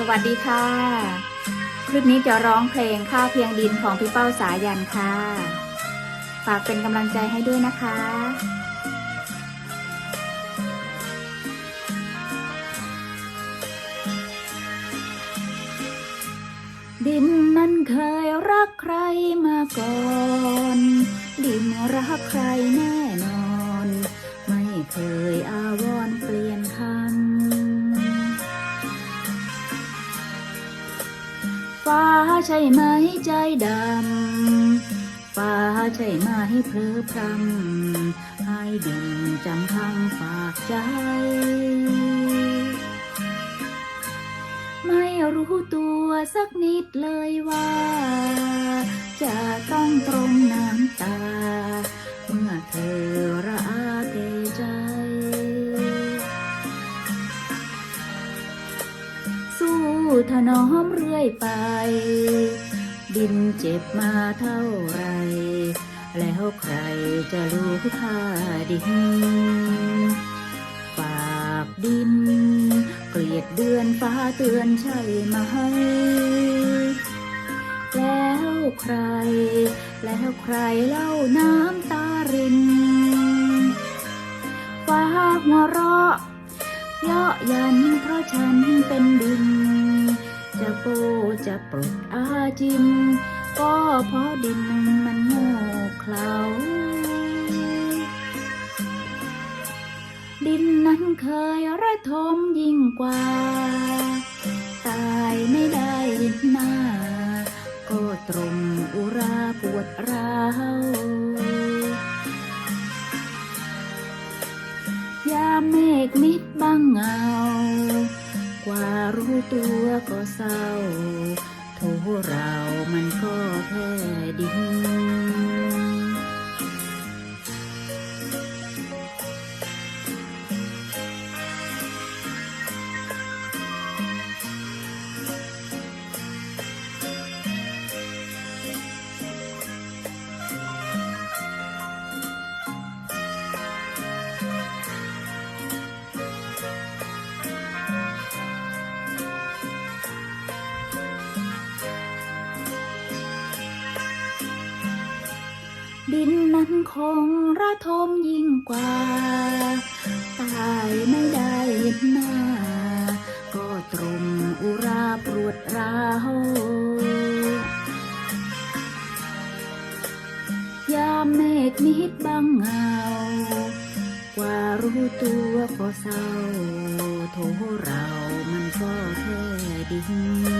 สวัสดีค่ะ คลิปนี้จะร้องเพลงข้าวเพียงดินของพี่เป้าสายันค่ะ ฝากเป็นกำลังใจให้ด้วยนะคะดินนั้นเคยรักใครมาก่อน ดินรักใครแน่นอน ไม่เคยอาวรเปลี่ยนคำ ฟ้าใช่ไหมใจดำ ฟ้าใช่ไหมเพลอพรำให้ดินจำคำฝากใจ ไม่รู้ตัวสักนิดเลยว่า จะต้องตรงน้ำตา เมื่อเธอระอาเทใจสู้ ถนอมเรื่อยไป ดินเจ็บมาเท่าไร แล้วใครจะรู้ค่าดินฝากดิน เกลียดเดือนฟ้าเตือนใช่ไหมแล้วใคร แล้วใครเล่าน้ำตาริน ฟ้าหัวเราะ ยาะยันเพราะฉันเป็นดิน จะโปจะปลดอาจิม ก็เพราะดินมันโง่เขลาดินนั้นเคยระทมยิ่งกว่า ตายไม่ได้หนหน้า ก็ตรงอุราปวดร้าวยามเมฆมิดางเงา กว่ารู้ตัวก็เศร้าโทเรามันก็แค่ดิน ดินนั้นคงระทมยิ่งกว่า ตายไม่ได้หน้า ก็ตรงอุราปวดร้าวยามเมฆมิดบังเงา กว่ารู้ตัวก็เศร้า โทเรามันก็แค่ดิน